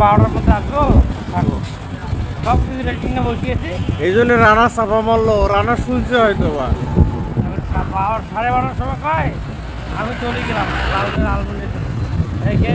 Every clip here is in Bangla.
বারোটার মধ্যে আসব থাকো সব কিছু রেটিংয়ে বসিয়েছি। এই জন্য রানা চাপা মারলো রানা শুনছে হয়তো বা। বারো সাড়ে বারোটার সময় কয়? আমি চলে গেলাম আলমন্ডি। থেকে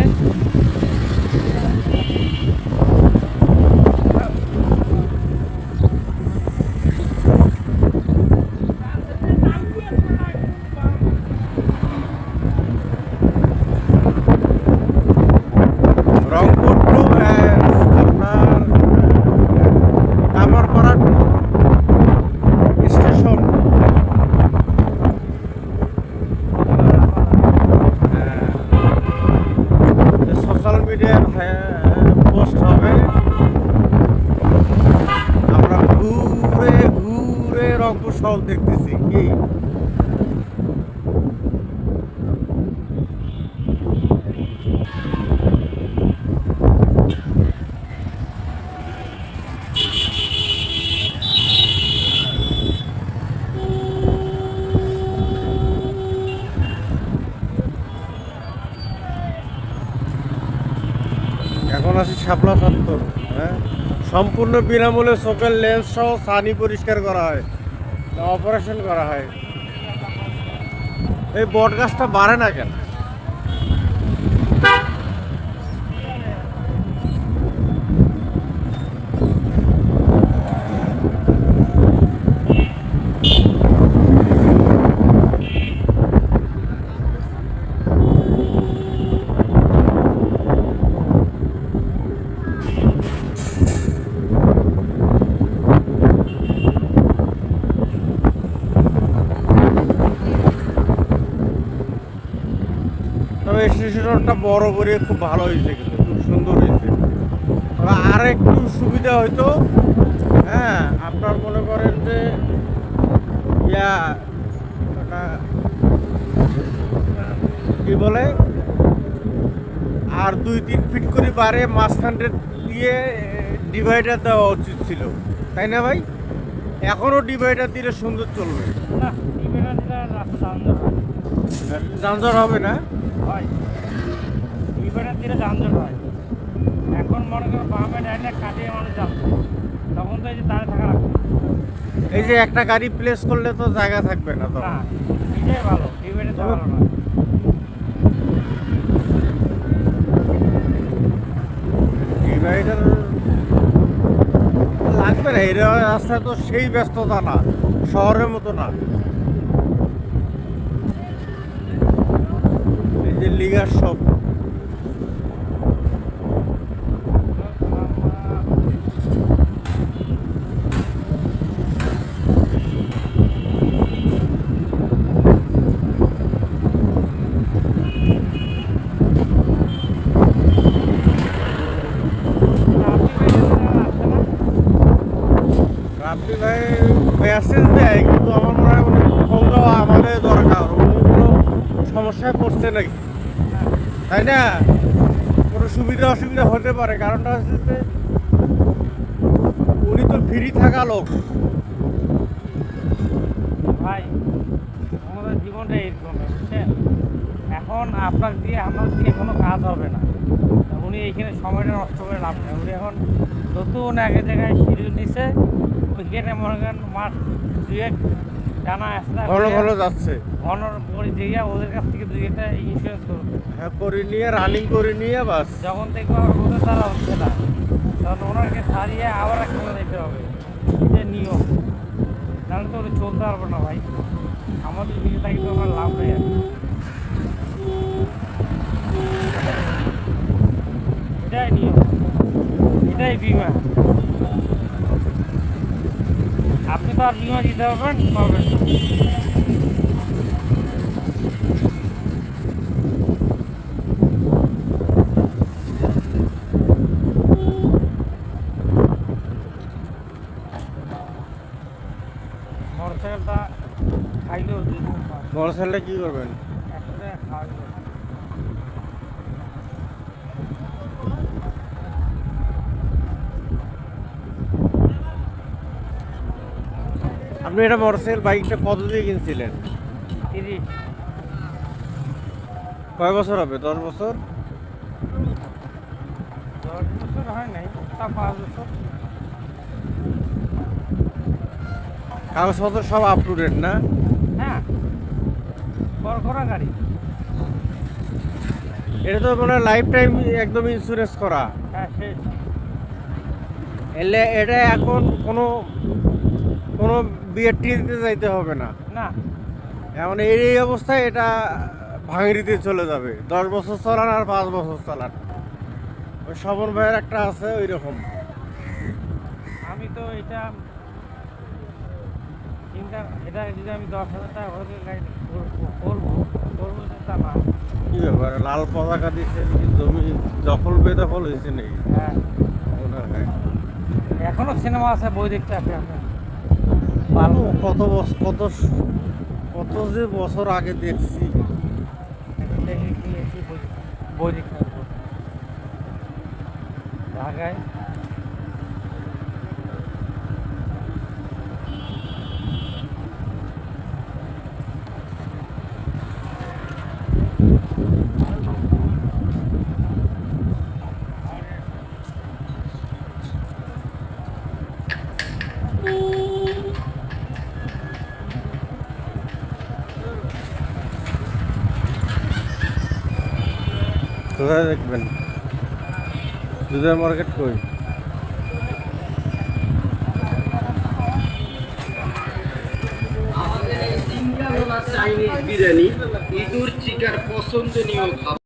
রংপুর দেখতেছি, কি? এখন আছি শাপলা চত্বর হ্যাঁ? সম্পূর্ণ বিনামূল্যে চোখের লেন্স সহ সানি পরিষ্কার করা হয়। অপারেশন করা হয়। এই বট গাছটা বাড়ে না কেন? তবে স্টেশনটা বড় করে খুব ভালো হয়েছে কিন্তু খুব সুন্দর হয়েছে। তবে আর একটু সুবিধা হয়তো হ্যাঁ আপনার মনে করেন যে ইয়া কি বলে আর দুই তিন ফিট করে বারে মাঝখানটা দিয়ে ডিভাইডার দেওয়া উচিত ছিল। তাই না ভাই? এখনও ডিভাইডার দিলে সুন্দর চলবে। না যানজট হবে না? হয়। টিভিটা দিলে যানজট হয়। এখন মনে করো বামে ডাইনে কাটিয়ে মানুষ যাচ্ছে। তখন তো এই যে দাঁড়িয়ে থাকা লাগবে। এই যে একটা গাড়ি প্লেস করলে তো জায়গা থাকবে না তো না এটাই ভালো টিভিটা তো ভালো না। ডিভাইডার লাগবে না এই রাস্তায় তো সেই ব্যস্ততা না শহরের মতো না এই যে লিগার সব। আপনি ভাই দেয়, কিন্তু আমার মনে হয় আমাদের দরকার। কোনো সমস্যায় পড়ছে নাকি? তাই না? কোনো সুবিধা অসুবিধা হতে পারে। কারণটা হচ্ছে উনি তো ফ্রি থাকা লোক। ভাই, আমাদের জীবনটা এরকম, বুঝছেন? এখন আপনার দিয়ে আমার দিয়ে কোনো কাজ হবে না। উনি এইখানে সময়টা নষ্ট করে লাভ নেই। উনি এখন নতুন এক জায়গায় শিডিউল নিছে, ওইখানে মনে করেন মাস দুয়েক জানা আসলে ঘন ঘন যাচ্ছে। ঘন করে দিয়ে ওদের কাছ থেকে দুই একটা ইন্স্যুরেন্স করবে হ্যাঁ করে নিয়ে রানিং করে নিয়ে বাস। যখন দেখব ওদের দ্বারা হচ্ছে না। তখন ওনাকে ছাড়িয়ে আবার একটা দিতে হবে। এটা নিয়ম। নাহলে তো ওরা চলতে পারব না ভাই। আমাদের দিকে থাকি তো আমার লাভ নেই এটাই নিয়ম। এটাই বিমা। আপনি তো আর বিমা দিতে পারবেন পারবেন না। মোটরসাইকেলটা খাইলেও মোটরসাইকেলটা কি করবেন? আপনি এটা মোটরসাইকেল বাইকটা কত দিয়ে কিনছিলেন? তিরিশ। কয় বছর হবে? দশ বছর? দশ বছর হয় নাই তা পাঁচ বছর। কাগজপত্র সব আপ টু ডেট না? হ্যাঁ করা গাড়ি। এটা তো মানে লাইফ টাইম একদম ইন্স্যুরেন্স করা। হ্যাঁ এটা এখন কোনো কোনো বিয়ের টিতে যাইতে হবে না। না। এমন এই এই অবস্থায় এটা ভাঙড়িতে চলে যাবে। দশ বছর চালান আর পাঁচ বছর চালান। ওই স্বপন ভাইয়ের একটা আছে ওই রকম আমি তো এটা চিন্তা এটা যদি আমি দশ হাজার টাকা করব করব করব না। কি ব্যাপার লাল পতাকা দিচ্ছে জমি দখল বেদখল হয়েছে নাকি? হ্যাঁ। এখনও সিনেমা আছে বই দেখতে ভালো কত বছর কত কত যে বছর আগে দেখছি। দেখি কি কোথায় দেখবেন দুধের মার্কেট কই? বিরিয়ানি ইঁদুর চিকার পছন্দনীয় খাবার।